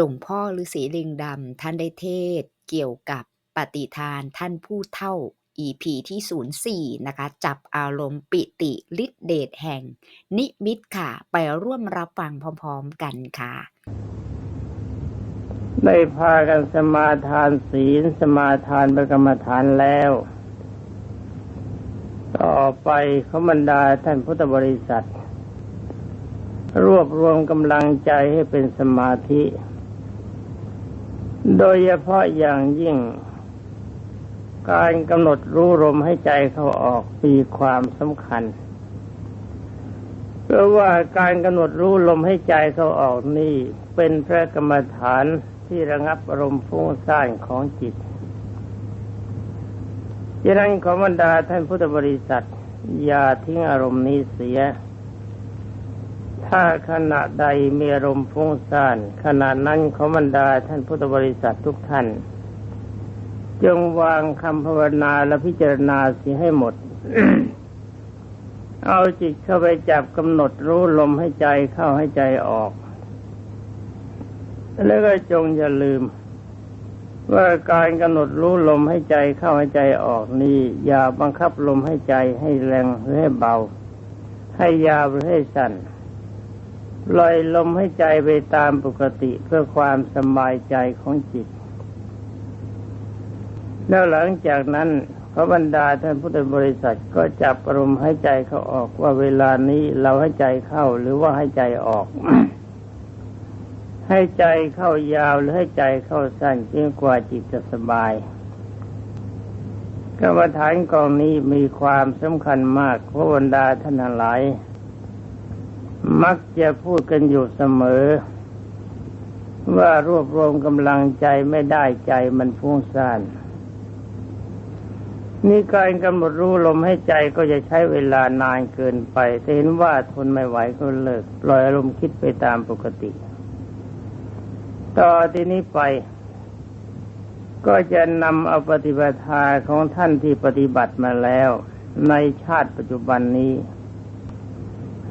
หลวงพ่อฤาษีลิงดำท่านได้เทศเกี่ยวกับปฏิทานท่านผู้เฒ่า EP ที่ 04 นะคะ จับอารมณ์ปิติฤทธิเดชแห่ง นิมิตค่ะ ไปร่วมรับฟังพร้อมๆกันค่ะ ได้พากันสมาทานศีล สมาทานประกรรมฐานแล้ว ต่อไปขบรรดาท่านพุทธบริษัท รวบรวมกำลังใจให้เป็นสมาธิ โดยเฉพาะอย่างยิ่ง การกำหนดรู้ลมให้ใจเขาออกมีความสำคัญเพราะว่าการกำหนดรู้ลมให้ใจเขาออกนี่เป็นพระกรรมฐานที่ระงับอารมณ์ฟุ้งซ่านของจิตดังนั้นขอบรรดาท่านพุทธบริษัท อย่าทิ้งอารมณ์นี้เสีย ถ้าขณะใดมีอารมณ์ฟุ้งซ่านขณะนั้นขอบรรดาท่านพุทธบริษัททุกท่าน จงวางคำภาวนาและพิจารณาสียให้หมด เอาจิตเข้าไปจับกำหนดรู้ลมให้ใจเข้าให้ใจออก แล้วก็จงอย่าลืม ว่าการกำหนดรู้ลมให้ใจเข้าให้ใจออกนี้อย่าบังคับลมให้ใจให้แรงหรือให้เบา ให้ยาวหรือให้สั้น ปล่อยลมให้ใจไปตามปกติเพื่อความสบายใจของจิต แล้วหลังจากนั้นพระบรรดาท่านพุทธบริษัทก็จับอารมณ์ให้ใจเขาออกว่าเวลานี้เราให้ใจเข้าหรือว่าให้ใจออก ให้ใจเข้ายาวหรือให้ใจเข้าสั้นจนกว่าจิตจะสบายกรรมฐานกองนี้มีความสำคัญมากเพราะบรรดาท่านหลาย มักจะพูดกันอยู่เสมอ ว่ารวบรวมกำลังใจไม่ได้ใจมันฟุ้งซ่านนี่การกำหนดรู้ลมให้ใจก็จะใช้เวลานานเกินไปแต่เห็นว่าทนไม่ไหวก็เลิกปล่อยอารมณ์คิดไปตามปกติ ต่อที่นี้ไป ก็จะนำเอาปฏิบัติทาของท่านที่ปฏิบัติมาแล้ว ในชาติปัจจุบันนี้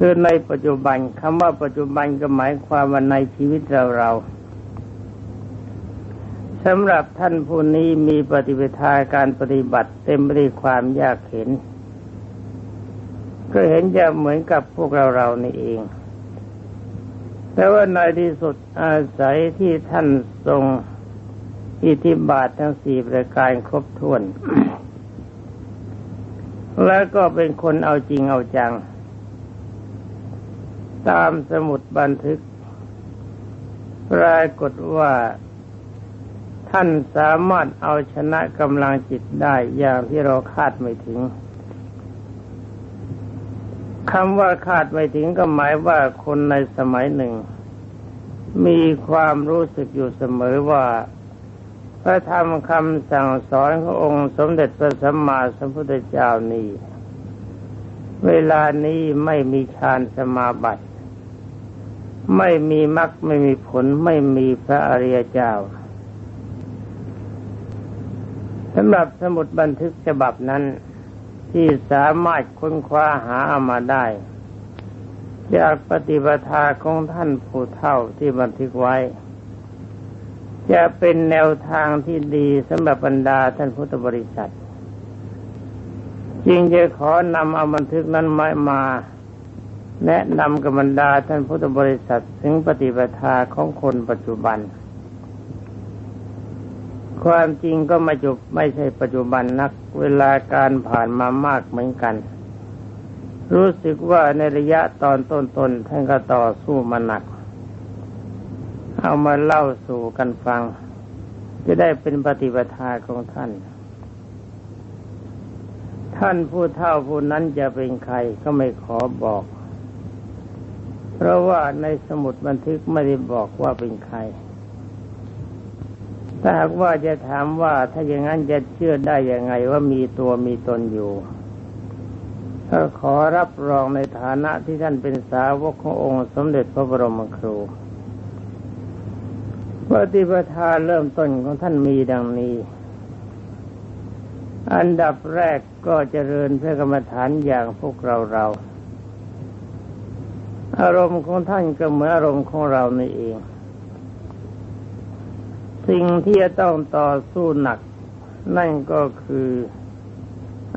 คือในปัจจุบันคำว่าปัจจุบันก็หมายความว่าในชีวิตเราเราสำหรับท่านผู้นี้มีปฏิปทาการปฏิบัติเต็มไปด้วยความยากเห็น ก็เห็นจะเหมือนกับพวกเราเรานี่เอง แต่ว่าในที่สุดอาศัยที่ท่านทรงอิทธิบาททั้งสี่ประการครบถ้วน แล้วก็เป็นคนเอาจริงเอาจัง ตามสมุดบันทึก ปรากฏว่าท่านสามารถเอาชนะกำลังจิตได้อย่างที่เราคาดไม่ถึงคำว่าคาดไม่ถึงก็หมายว่าคนในสมัยหนึ่ง มีความรู้สึกอยู่เสมอว่า พระธรรมคำสั่งสอนขององค์สมเด็จพระสัมมาสัมพุทธเจ้านี้ เวลานี้ไม่มีฌานสมาบัติ ไม่มีมรรคไม่มีผลไม่มีพระอริยเจ้าสำหรับสมุดบันทึกฉบับนั้น ที่สามารถค้นคว้าหาเอามาได้ จากปฏิปทาของท่านผู้เฒ่าที่บันทึกไว้ จะเป็นแนวทางที่ดีสำหรับบรรดาท่านพุทธบริษัท จึงจะขอนำเอาบันทึกนั้นมามา แนะนำกับบรรดาท่านพุทธบริษัทถึงปฏิปทาของคนปัจจุบัน ความจริงก็ไม่จบไม่ใช่ปัจจุบันนักเวลาการผ่านมามากเหมือนกัน รู้สึกว่าในระยะตอนต้นๆท่านก็ต่อสู้มาหนัก เอามาเล่าสู่กันฟัง จะได้เป็นปฏิปทาของท่านท่านผู้เท่าผู้นั้นจะเป็นใครก็ไม่ขอบอก เพราะว่าในสมุดบันทึกไม่ได้บอกว่าเป็นใคร ถ้าหากว่าจะถามว่าถ้าอย่างนั้นจะเชื่อได้ยังไงว่ามีตัวมีตนอยู่ก็ขอรับรองในฐานะที่ท่านเป็นสาวกขององค์สมเด็จพระบรมครูปฏิปทาเริ่มต้นของท่านมีดังนี้ อันดับแรกก็เจริญเพื่อกรรมฐานอย่างพวกเราเรา อารมณ์ของท่านก็เหมือนอารมณ์ของเรานี่เอง สิ่งที่จะต้องต่อสู้หนัก นั่นก็คือ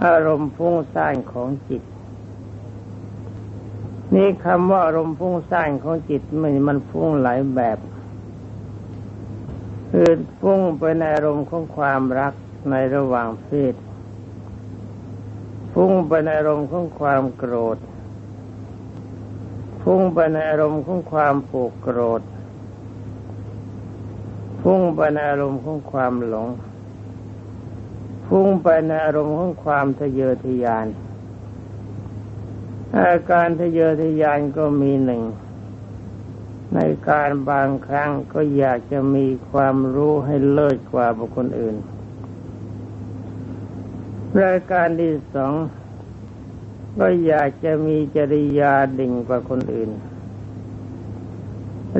อารมณ์ฟุ้งซ่านของจิต นี่คำว่าอารมณ์ฟุ้งซ่านของจิตมันมันฟุ้งหลายแบบคือฟุ้งไปในอารมณ์ของความรักในระหว่างเพศฟุ้งไปในอารมณ์ของความโกรธ ฟุ้งไปในอารมณ์ของความผูกโกรธฟุ้งไปในอารมณ์ของความหลงฟุ้งไปในอารมณ์ของความทะเยอทะยาน อาการทะเยอทะยานก็มีหนึ่ง ในการบางครั้งก็อยากจะมีความรู้ให้เลิศกว่าบุคคลอื่นรายการที่สอง ก็อยากจะมีจริยาดิ่งกว่าคนอื่น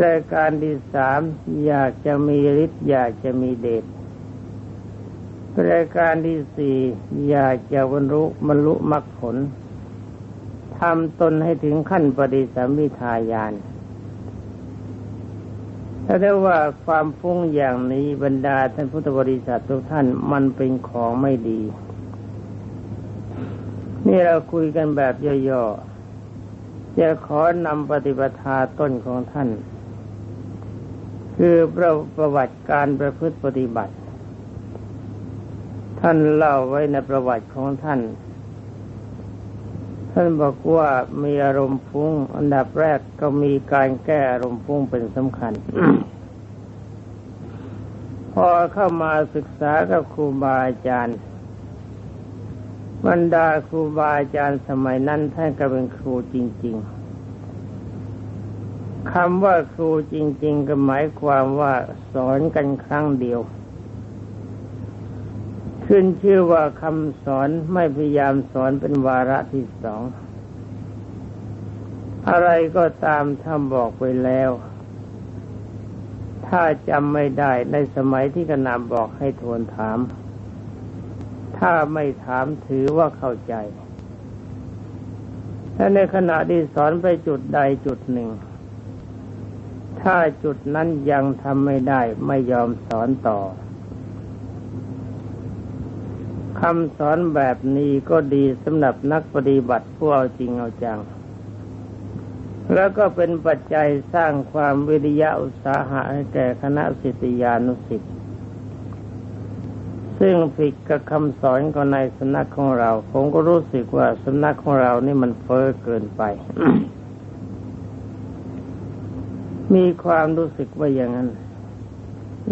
รายการที่สามอยากจะมีฤทธิ์อยากจะมีเดชรายการที่สี่อยากจะบรรลุบรรลุมรรคผลทำตนให้ถึงขั้นปฏิสัมพิทายานถ้าได้ว่าความฟุ้งอย่างนี้บรรดาท่านพุทธบริษัททุกท่านมันเป็นของไม่ดี นี่เราคุยกันแบบย่อๆจะขอนำปฏิปทาต้นของท่าน คือประประวัติการประพฤติปฏิบัติ ท่านเล่าไว้ในประวัติของท่าน ท่านบอกว่ามีอารมณ์ฟุ้ง อันดับแรกก็มีการแก้อารมณ์ฟุ้งเป็นสำคัญ พอเข้ามาศึกษากับครูบาอาจารย์ บรรดาครูบาอาจารย์สมัยนั้นท่านก็เป็นครูจริง ๆคำว่าครูจริง ๆ ก็หมายความว่าสอนกันครั้งเดียว ขึ้นชื่อว่าคำสอนไม่พยายามสอนเป็นวาระที่สอง อะไรก็ตามท่านบอกไปแล้ว ถ้าจำไม่ได้ในสมัยที่กนำบอกให้ทวนถาม ถ้าไม่ถามถือว่าเข้าใจ ถ้าในขณะที่สอนไปจุดใดจุดหนึ่ง ถ้าจุดนั้นยังทำไม่ได้ไม่ยอมสอนต่อคำสอนแบบนี้ก็ดีสำหรับนักปฏิบัติผู้เอาจริงเอาจัง แล้วก็เป็นปัจจัยสร้างความวิริยะอุตสาหะให้แก่คณะสิทธิยานุสิทธิ์ ซึ่งผิดกับคำสอนของในสำนักของเรา ผมก็รู้สึกว่าสำนักของเรานี่มันเฟ้อเกินไป มีความรู้สึกว่าอย่างนั้น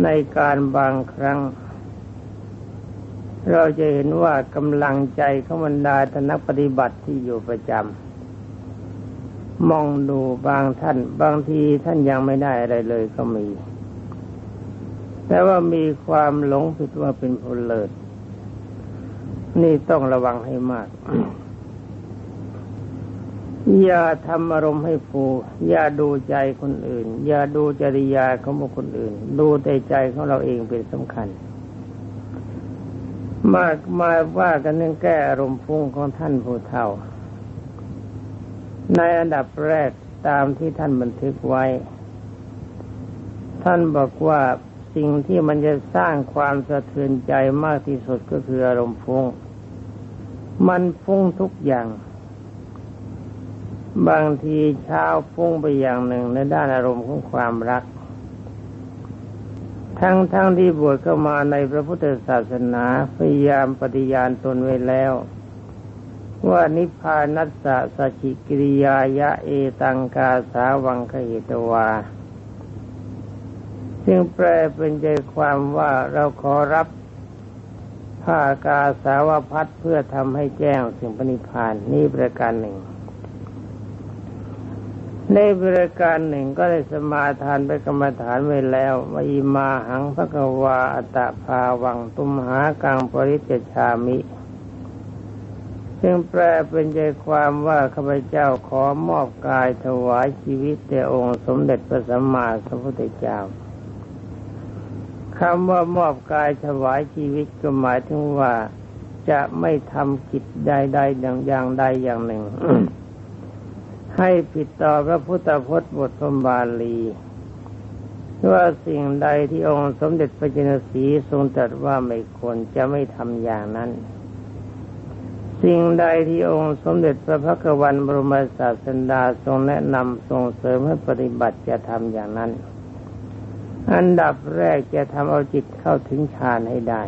ในการบางครั้ง เราจะเห็นว่ากำลังใจของบรรดาทนักปฏิบัติที่อยู่ประจำมองดูบางท่าน บางทีท่านยังไม่ได้อะไรเลยก็มี แต่ว่ามีความหลงผิดว่าเป็นผลเลิศนี่ต้องระวังให้มาก อย่าทำอารมณ์ให้ฟูอย่าดูใจคนอื่น อย่าดูจริยาของบุคคลอื่น ดูแต่ใจของเราเองเป็นสำคัญ มากมาว่ากันเรื่องแก้อารมณ์ฟุ้งของท่านผู้เฒ่า ในอันดับแรกตามที่ท่านบันทึกไว้ ท่านบอกว่า สิ่งที่มันจะสร้างความสะเทือนใจมากที่สุดก็คืออารมณ์ฟุ้ง มันฟุ้งทุกอย่าง บางทีเช้าฟุ้งไปอย่างหนึ่งในด้านอารมณ์ของความรัก ทั้งทั้งที่บวชเข้ามาในพระพุทธศาสนาพยายามปฏิญาณตนไว้แล้วว่านิพพานัสสะสชิกิริยายะเอตังกาสาวังคเหตวา ซึ่งแปลเป็นใจความว่าเราขอรับผ้ากาสาวพัดเพื่อทำให้แจ้งสิ่งปณิพานนี่ประการหนึ่ง ในบริการหนึ่งก็ได้สมาทานไปกรรมฐานไว้แล้ววิมาหังพระกวาอัตตภาวังตุมหากังปริจชามิซึ่งแปลเป็นใจความว่าข้าพเจ้าขอมอบกายถวายชีวิตแด่องค์สมเด็จพระสัมมาสัมพุทธเจ้า คำว่ามอบกายถวายชีวิตก็หมายถึงว่าจะไม่ทำกิจใดๆอย่างใดอย่างหนึ่ง ให้ผิดต่อพระพุทธพจน์บทพระบาลีว่าสิ่งใดที่องค์สมเด็จพระจินสีทรงตรัสว่าไม่ควรจะไม่ทำอย่างนั้น สิ่งใดที่องค์สมเด็จพระพักวันบรมศาสดาทรงแนะนำทรงเสริมให้ปฏิบัติจะทำอย่างนั้น อันดับแรกจะทำเอาจิตเข้าถึงฌานให้ได้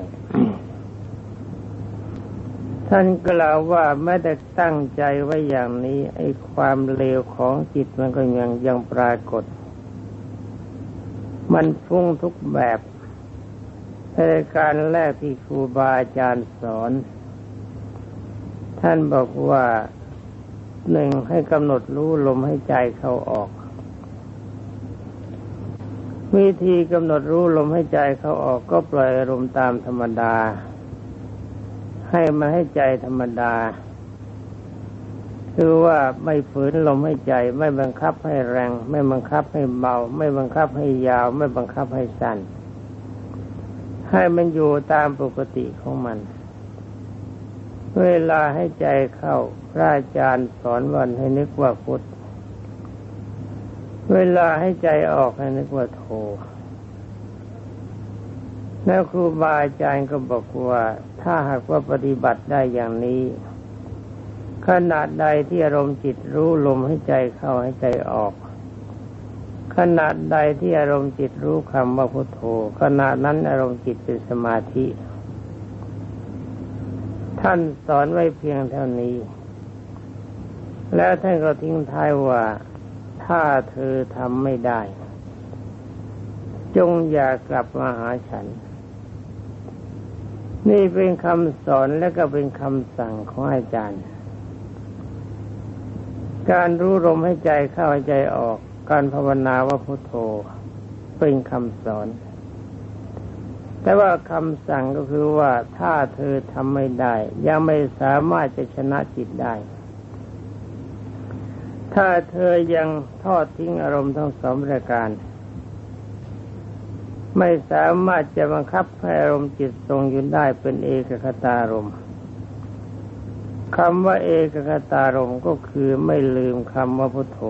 ท่านกล่าวว่าไม่ได้ตั้งใจไว้อย่างนี้ ไอ้ความเลวของจิตมันก็ยังยังปรากฏ มันฟุ้งทุกแบบในการแรกที่ครูบาอาจารย์สอน ท่านบอกว่าหนึ่งให้กำหนดรู้ลมให้ใจเข้าออก วิธีกำหนดรู้ลมให้ใจเขาออกก็ปล่อยอารมณ์ตามธรรมดา ให้มันให้ใจธรรมดา คือว่าไม่ฝืนลมให้ใจ ไม่บังคับให้แรง ไม่บังคับให้เบา ไม่บังคับให้ยาว ไม่บังคับให้สั้น ให้มันอยู่ตามปกติของมัน เวลาให้ใจเข้าพระอาจารย์สอนวันให้นึกว่าพุทธ เวลาให้ใจออกให้นึกว่าโทแล้วครูบาอาจารย์ก็บอกว่า ถ้าหากว่าปฏิบัติได้อย่างนี้ ขนาดใดที่อารมณ์จิตรู้ลมให้ใจเข้าให้ใจออก ขนาดใดที่อารมณ์จิตรู้คำว่าพุทโธขนาดนั้นอารมณ์จิตเป็นสมาธิ ท่านสอนไว้เพียงเท่านี้ แล้วท่านก็ทิ้งท้ายว่า ถ้าเธอทำไม่ได้ จงอย่ากลับมาหาฉัน นี่เป็นคำสอนและก็เป็นคำสั่งของอาจารย์ การรู้ลมให้ใจเข้าให้ใจออก การภาวนาว่าพุทโธ เป็นคำสอน แต่ว่าคำสั่งก็คือว่าถ้าเธอทำไม่ได้ ยังไม่สามารถจะชนะจิตได้ ถ้าเธอยังทอดทิ้งอารมณ์ทั้งสองประการ ไม่สามารถจะบังคับให้อารมณ์จิตทรงอยู่ได้เป็นเอกคตารมณ์คำว่าเอกคตารมณ์ก็คือไม่ลืมคำว่าพุทโธ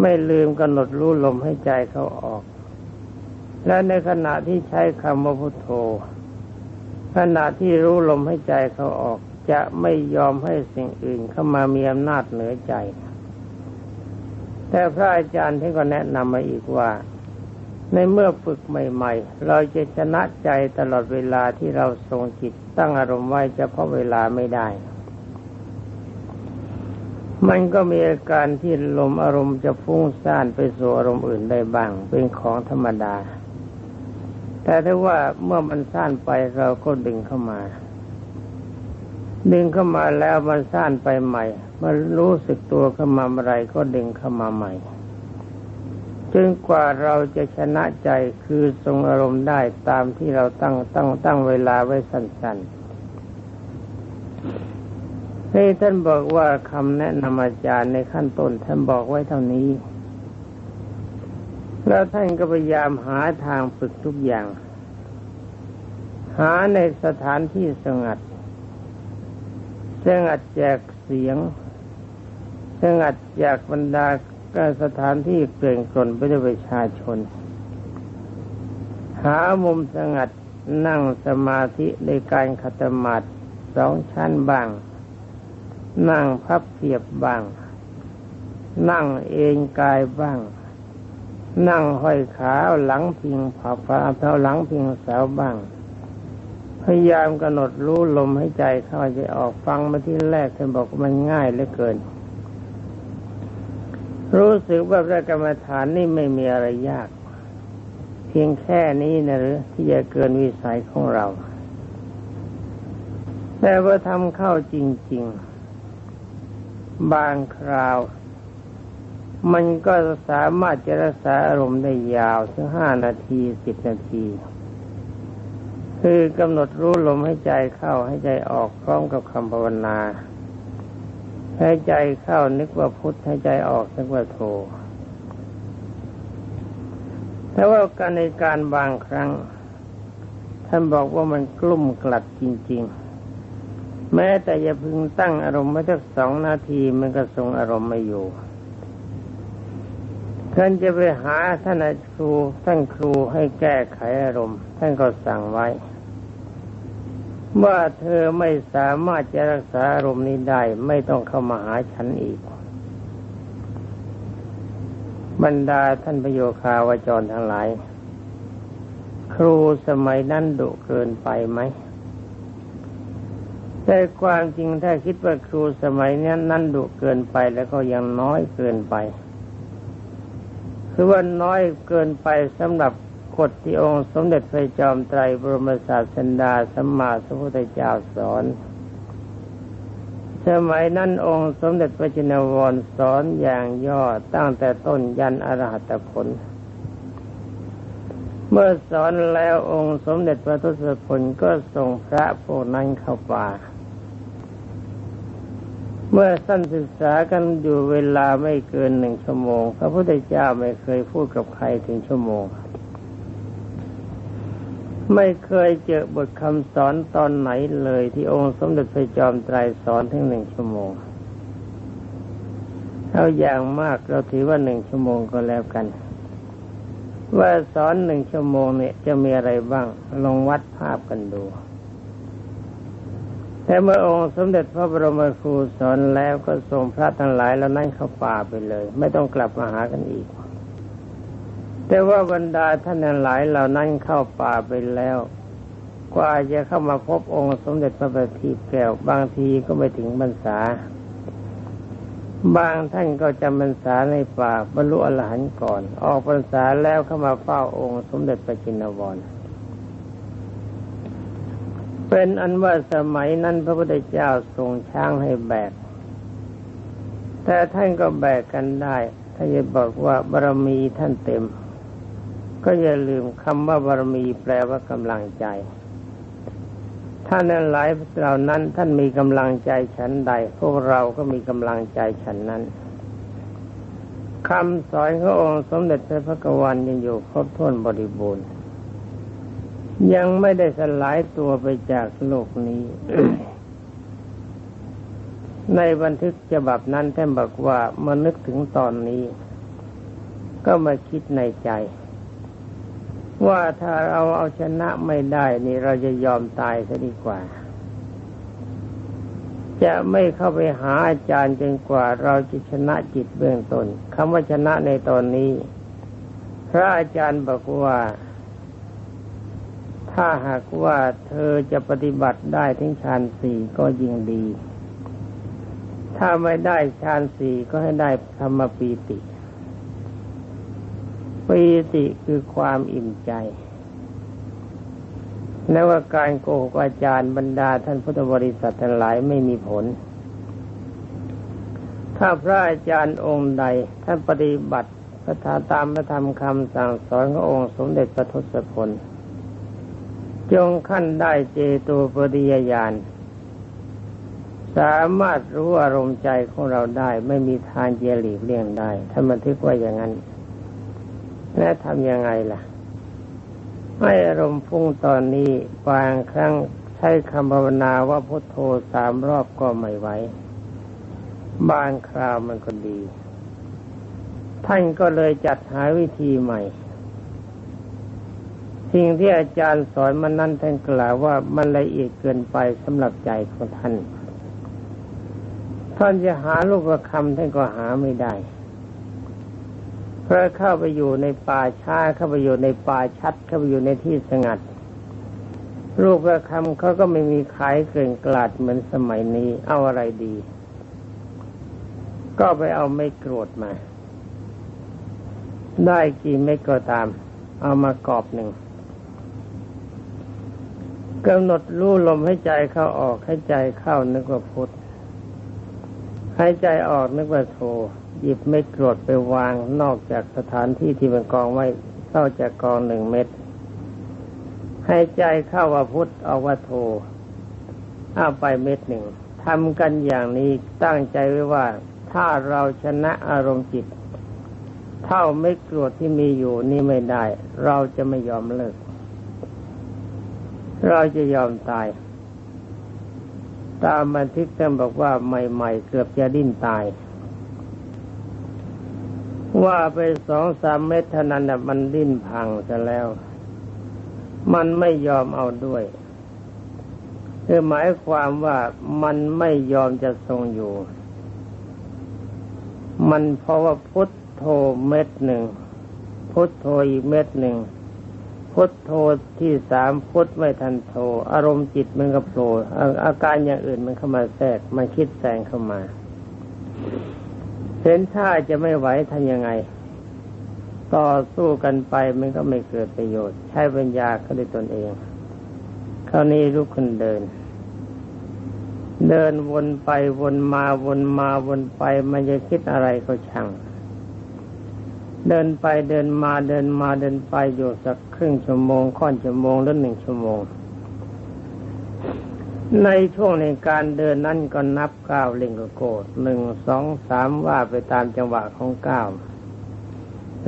ไม่ลืมกำหนดรู้ลมให้ใจเขาออก และในขณะที่ใช้คำว่าพุทโธขณะที่รู้ลมให้ใจเขาออก จะไม่ยอมให้สิ่งอื่นเข้ามามีอำนาจเหนือใจ แต่พระอาจารย์ท่านก็แนะนำมาอีกว่า ในเมื่อฝึกใหม่ ๆ เราจะชนะใจตลอดเวลาที่เราทรงจิตตั้งอารมณ์ไว้เฉพาะเวลาไม่ได้ มันก็มีอาการที่ลมอารมณ์จะฟุ้งซ่านไปสู่อารมณ์อื่นได้บ้าง เป็นของธรรมดา แต่ถ้าว่าเมื่อมันซ่านไปเราก็ดึงเข้ามา ดึงเข้ามาแล้วมันซ่านไปใหม่ มันรู้สึกตัวเข้ามาเมื่อไรก็ดึงเข้ามาใหม่จนกว่าเราจะชนะใจคือทรงอารมณ์ได้ตามที่เราตั้งตั้งตั้งเวลาไว้สั้นๆให้ท่านบอกว่าคำแนะนำอาจารย์ในขั้นต้นท่านบอกไว้เท่านี้ แล้วท่านก็พยายามหาทางฝึกทุกอย่าง หาในสถานที่สงัด สงัดจากเสียงสงัดจากบรรดาการสถานที่เกลื่อนกลนไปด้วยประชาชน หามุมสงัดนั่งสมาธิในการขัตมาดสองชั้นบ้าง นั่งพับเพียบบ้าง นั่งเองกายบ้าง นั่งห้อยขาหลังพิงผาฟ้าเท้าหลังพิงเสาบ้าง พยายามกำหนดรู้ลมให้ใจเข้าใจออกฟังมาที่แรกท่านบอกมันง่ายเหลือเกิน รู้สึกว่าพระกรรมฐานนี่ไม่มีอะไรยาก เพียงแค่นี้นะหรือที่จะเกินวิสัยของเรา แต่ว่าทำเข้าจริง ๆ บางคราว มันก็สามารถจะรักษาอารมณ์ได้ยาวถึงห้านาทีสิบนาที คือกำหนดรู้ลมให้ใจเข้าให้ใจออกพร้อมกับคำภาวนาให้ใจเข้านึกว่าพุทธให้ใจออกนึกว่าโทแต่ว่าการในการบางครั้ง ท่านบอกว่ามันกลุ่มกลัดจริง ๆ แม้แต่อย่าพึงตั้งอารมณ์ไว้สักสองนาทีมันก็ทรงอารมณ์ไม่อยู่ท่านจะไปหาท่านครูท่านครูให้แก้ไขอารมณ์ ท่านก็สั่งไว้ ว่าเธอไม่สามารถจะรักษาอารมณ์นี้ได้ไม่ต้องเข้ามาหาฉันอีก บรรดาท่านประโยคาวจรทั้งหลาย ครูสมัยนั้นดุเกินไปไหมแต่ความจริงถ้าคิดว่าครูสมัยนี้นั้นดุเกินไปแล้วก็ยังน้อยเกินไป คือว่าน้อยเกินไปสำหรับ กฎที่องค์สมเด็จพระจอมไตรบรมศาสดาสัมมาสัมพุทธเจ้าสอน สมัยนั้นองค์สมเด็จพระจินวรสอนอย่างย่อตั้งแต่ต้นยันอรหัตผล เมื่อสอนแล้วองค์สมเด็จพระทศพลก็ส่งพระพวกนั้นเข้าป่าเมื่อสั้นศึกษากันอยู่เวลาไม่เกินหนึ่งชั่วโมง พระพุทธเจ้าไม่เคยพูดกับใครถึงชั่วโมง ไม่เคยเจอบทคำสอนตอนไหนเลยที่องค์สมเด็จพระจอมไตรสอนถึงหนึ่งชั่วโมงเท่าอย่างมากเราถือว่าหนึ่งชั่วโมงก็แล้วกัน ว่าสอนหนึ่งชั่วโมงเนี่ยจะมีอะไรบ้าง ลองวัดภาพกันดูแต่เมื่อองค์สมเด็จพระบรมครูสอนแล้วก็ส่งพระทั้งหลายแล้วนั่นเข้าป่าไปเลย ไม่ต้องกลับมาหากันอีก แต่ว่าบรรดาท่านหลายเหล่านั้นเข้าป่าไปแล้ว กว่าจะเข้ามาพบองค์สมเด็จพระบัณฑิตแก้วบางทีก็ไม่ถึงบรรษา บางท่านก็จำพรรษาในป่าบรรลุอรหันต์ก่อน ออกพรรษาแล้วเข้ามาเฝ้าองค์สมเด็จพระจินวรเป็นอันว่าสมัยนั้นพระพุทธเจ้าทรงช้างให้แบก แต่ท่านก็แบกกันได้ถ้านจะบอกว่าบารมีท่านเต็ม ก็อย่าลืมคำว่าบารมีแปลว่ากำลังใจท่านนั้นหลายเหล่านั้นท่านมีกำลังใจฉันใด พวกเราก็มีกำลังใจฉันนั้นคำสอนขององค์สมเด็จพระพักวันยังอยู่ครบถ้วนบริบูรณ์ ยังไม่ได้สลายตัวไปจากโลกนี้ ในบันทึกฉบับนั้นท่านบอกว่ามื่อนึกถึงตอนนี้ ก็มาคิดในใจ ว่าถ้าเราเอาชนะไม่ได้นี่เราจะยอมตายซะดีกว่า จะไม่เข้าไปหาอาจารย์จนกว่า เราจะชนะจิตเบื้องต้นคำว่าชนะในตอนนี้ พระอาจารย์บอกว่า ถ้าหากว่าเธอจะปฏิบัติได้ถึงฌานสี่ก็ยิ่งดี ถ้าไม่ได้ฌานสี่ก็ให้ได้ธรรมปีติ ปีติคือความอิ่มใจและว่าการโกหกอาจารย์บรรดาท่านพุทธบริษัททั้งหลายไม่มีผล ถ้าพระอาจารย์องค์ใดท่านปฏิบัติพระธรรตามพระธรรมคำสั่งสอนขององค์สมเด็จพระทศพลจงขั้นได้เจโตปริยญาณสามารถรู้อารมณ์ใจของเราได้ ไม่มีทางเจหลีกเลี่ยงได้ท่านบันทึกไว้อย่างนั้น และทำยังไงล่ะให้อารมณ์ฟุ้งตอนนี้บางครั้งใช้คำภาวนาว่าพุทโธสามรอบก็ไม่ไหวบางคราวมันก็ดี ท่านก็เลยจัดหาวิธีใหม่ สิ่งที่อาจารย์สอนมันนั้นท่านกล่าวว่ามันละเอียดเกินไปสำหรับใจของท่าน ท่านจะหาลูกประคำท่านก็หาไม่ได้ เพราะเข้าไปอยู่ในป่าช้าเข้าไปอยู่ในป่าชัด เข้าไปอยู่ในที่สงัดลูกประคำเขาก็ไม่มีขายเกลื่อนกลาดเหมือนสมัยนี้ เอาอะไรดี ก็ไปเอาไม่โกรธมา ได้กี่เม็ดก็ตาม เอามากอบหนึ่งกำหนดรู้ลมให้ใจเข้าออกให้ใจเข้านึกว่าพุทธ ให้ใจออกนึกว่าโทหยิบไม่โกรธไปวางนอกจากสถานที่ที่มันกองไว้เข้าจากกองหนึ่งเม็ดให้ใจเข้าว่าพุทธออกว่าโทเอาไปเม็ดหนึ่งทำกันอย่างนี้ตั้งใจไว้ว่า ถ้าเราชนะอารมณ์จิต เท่าไม่โกรธที่มีอยู่นี่ไม่ได้ เราจะไม่ยอมเลิก เราจะยอมตาย ตามบันทึกท่านบอกว่าใหม่ๆ เกือบจะดิ้นตาย ว่าไปสองสามเม็ดเท่านั้นน่ะมันดิ้นพังซะแล้ว มันไม่ยอมเอาด้วยคือหมายความว่ามันไม่ยอมจะทรงอยู่ มันเพราะว่าพุทโธเม็ดหนึ่งพุทโธอีกเม็ดหนึ่ง พุทโธที่สามพุทไม่ทันโธอารมณ์จิตมันก็โผล่อาการอย่างอื่นมันเข้ามาแทรกมันคิดแซงเข้ามาเห็นท่าจะไม่ไหวทำยังไง ต่อสู้กันไปมันก็ไม่เกิดประโยชน์ ใช้ปัญญาก็ด้ตนเอง คราวนี้ลุกขึ้นเดิน เดินวนไปวนมาวนมาวนไป มันจะคิดอะไรก็ช่าง เดินไปเดินมาเดินมาเดินไปอยู่สักครึ่งชั่วโมงค่อนชั่วโมงหรือหนึ่งชั่วโมง ในช่วงในการเดินนั้นก็นับก้าวเล่งก็โกดหนึ่งสองสามว่าไปตามจังหวะของก้าว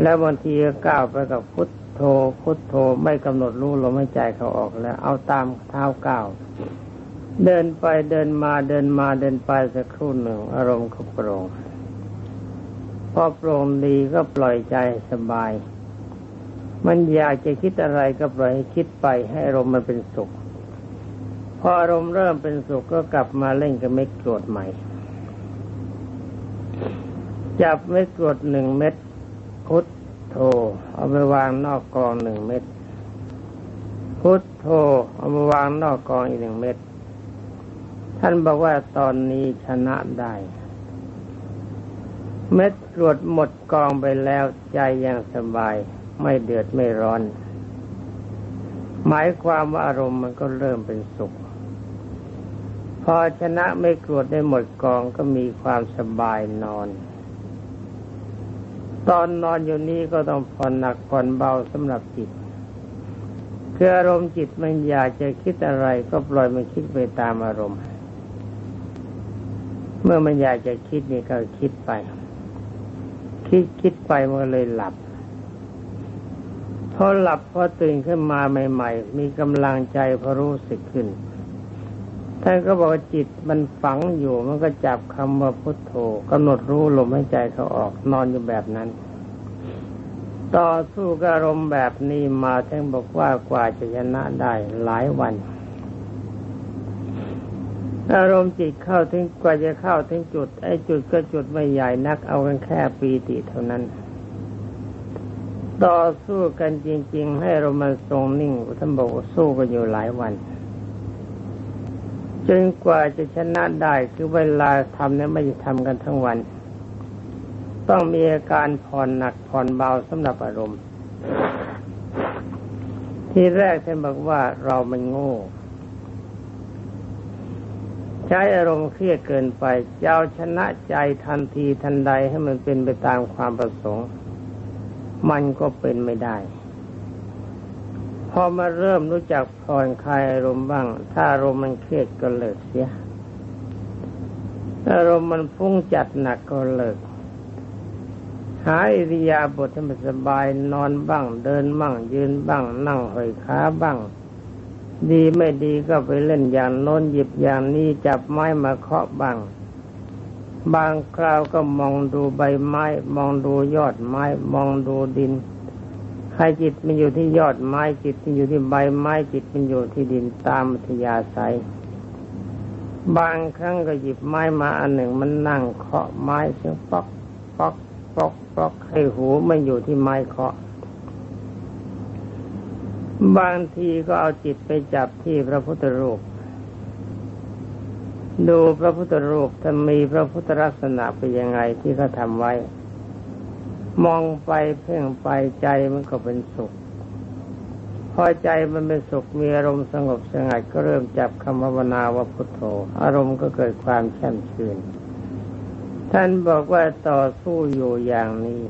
แล้วบางทีก้าวไปกับพุทโธพุทโธไม่กำหนดรู้ลมหายใจเขาออกแล้ว เอาตามเท้าก้าวเดินไปเดินมาเดินมาเดินไปสักครู่หนึ่ง อารมณ์ก็โปร่ง อโปร่งดีก็ปล่อยใจสบาย มันอยากจะคิดอะไรก็ปล่อยให้คิดไปให้อารมณ์มันเป็นสุข พออารมณ์เริ่มเป็นสุขก็กลับมาเล่นกับเม็ดกรวดใหม่ จับเม็ดกรวดหนึ่งเม็ดพุทโธเอาไปวางนอกกองหนึ่งเม็ดพุทโธเอามาวางนอกกองอีกหนึ่งเม็ดท่านบอกว่าตอนนี้ชนะได้ เม็ดกรวดหมดกองไปแล้วใจยังสบาย ไม่เดือดไม่ร้อน หมายความว่าอารมณ์มันก็เริ่มเป็นสุข พอชนะไม่กรวดได้หมดกองก็มีความสบายนอน ตอนนอนอยู่นี้ก็ต้องผ่อนหนักผ่อนเบาสำหรับจิตคืออารมณ์จิตมันอยากจะคิดอะไรก็ปล่อยมันคิดไปตามอารมณ์ เมื่อมันอยากจะคิดนี่ก็คิดไป คิดคิดไปมันเลยหลับพอหลับพอตื่นขึ้นมาใหม่ ๆ มีกำลังใจพอรู้สึกขึ้นท่านก็บอกว่าจิตมันฝังอยู่มันก็จับคำว่าพุทโธกำหนดรู้ลมหายใจเขาออกนอนอยู่แบบนั้น ต่อสู้กับอารมณ์แบบนี้มาท่านบอกว่ากว่าจะชนะได้หลายวัน อารมณ์จิตเข้าถึงกว่าจะเข้าถึงจุด ไอ้จุดก็จุดไม่ใหญ่นัก เอากันแค่ปีติเท่านั้น ต่อสู้กันจริง ๆ ให้เรามันทรงนิ่งท่านบอกสู้กันอยู่หลายวันจนกว่าจะชนะได้คือเวลาทำเนี่ยไม่จะทำกันทั้งวัน ต้องมีอาการผ่อนหนักผ่อนเบาสำหรับอารมณ์ ที่แรกท่านบอกว่าเรามันโง่ ใช้อารมณ์เครียดเกินไปจะเอาชนะใจทันทีทันใดให้มันเป็นไปตามความประสงค์ มันก็เป็นไม่ได้ พอมาเริ่มรู้จักผ่อนคลายอารมณ์บ้าง ถ้าอารมณ์มันเครียดก็เลิกเสียอารมณ์มันฟุ้งจัดหนักก็เลิกหาอิริยาบถให้มันสบายนอนบ้าง เดินบ้างยืนบ้าง นั่งหอยขาบ้าง ดีไม่ดีก็ไปเล่นอย่างโน้นหยิบอย่างนี้จับไม้มาเคาะบ้างบางคราวก็มองดูใบไม้ มองดูยอดไม้ มองดูดินใครจิตมันอยู่ที่ยอดไม้จิตมันอยู่ที่ใบไม้จิตมันอยู่ที่ดินตามอัธยาศัยบางครั้งก็หยิบไม้มาอันหนึ่งมันนั่งเคาะไม้เสียงป๊อกป๊อกป๊อกป๊อกให้หูมันอยู่ที่ไม้เคาะ บางทีก็เอาจิตไปจับที่พระพุทธรูป ดูพระพุทธรูปถ้ามีพระพุทธลักษณะเป็นยังไงที่เขาทำไว้ มองไปเพ่งไปใจมันก็เป็นสุข พอใจมันเป็นสุขมีอารมณ์สงบสงัดก็เริ่มจับคำภาวนาว่าพุทโธ อารมณ์ก็เกิดความแช่มชื่น ท่านบอกว่าต่อสู้อยู่อย่างนี้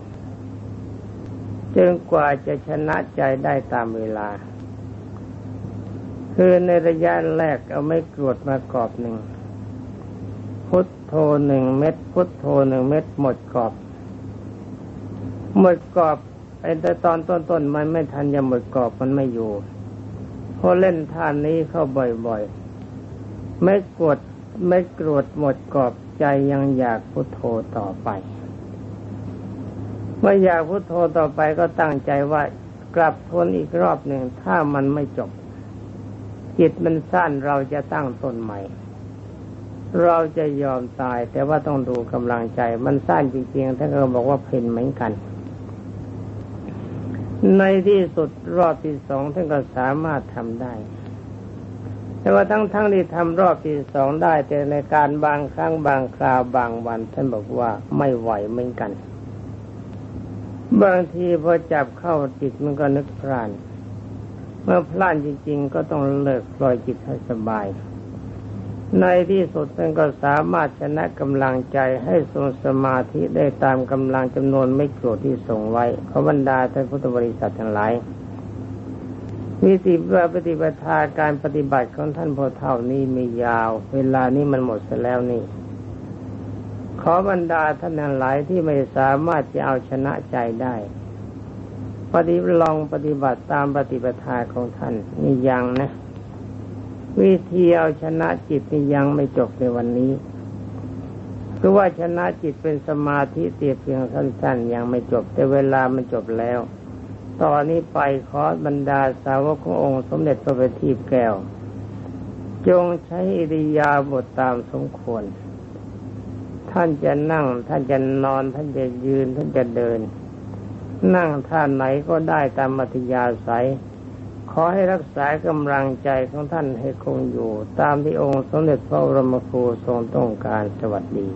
จนกว่าจะชนะใจได้ตามเวลา คือในระยะแรกเอาไม่กรวดมากรอบหนึ่ง พุทโธหนึ่งเม็ด พุทโธหนึ่งเม็ดหมดกรอบ หมดกรอบไอ้แต่ตอนต้นๆมันไม่ทันจะหมดกรอบมันไม่อยู่พอเล่นท่านนี้เข้าบ่อยๆ ไม่กดไม่กรวดหมดกรอบใจยังอยากพุทโธต่อไป เมื่ออยากพุโทโธต่อไปก็ตั้งใจว่ากลับทวนอีกรอบหนึ่งถ้ามันไม่จบ จิตมันสั้นเราจะตั้งต้นใหม่ เราจะยอมตาย แต่ว่าต้องดูกำลังใจ มันสั้นจริงๆท่านก็บอกว่าเพนเหมือนกัน ในที่สุดรอบที่สองท่านก็สามารถทำได้แต่ว่าทั้งทั้งที่ทำรอบที่สองได้ แต่ในการบางครั้งบางคราวบางวันท่านบอกว่าไม่ไหวเหมือนกัน บางทีพอจับเข้าจิตมันก็นึกพลาน เมื่อพลานจริง ๆ ก็ต้องเลิกปล่อยจิตให้สบาย ในที่สุดท่านก็สามารถชนะกำลังใจให้ทรงสมาธิได้ตามกำลังจำนวนไม่โกรธที่ส่งไว้ขอบรรดาท่านพุทธบริษัททั้งหลายวิธีปฏิบัติการปฏิบัติของท่านพอเท่านี้มียาว เวลานี้มันหมดเสียแล้วนี่ ขอบรรดาท่านหลายที่ไม่สามารถจะเอาชนะใจได้ ปฏิลองปฏิบัติตามปฏิปทาของท่านนี่ยังนะ วิธีเอาชนะจิตนี่ยังไม่จบในวันนี้คือว่าชนะจิตเป็นสมาธิเตียเพียงสั้นๆ ยังไม่จบ แต่เวลามันจบแล้ว ตอนนี้ไปขอบรรดาสาวกขององค์สมเด็จพระบัณฑิตแก้ว จงใช้อิริยาบถตามสมควร ท่านจะนั่ง ท่านจะนอน ท่านจะยืน ท่านจะเดิน นั่งท่านไหนก็ได้ตามมัธยาศัย ขอให้รักษากำลังใจของท่านให้คงอยู่ ตามที่องค์สมเด็จพระบรมครูทรงต้องการสวัสดี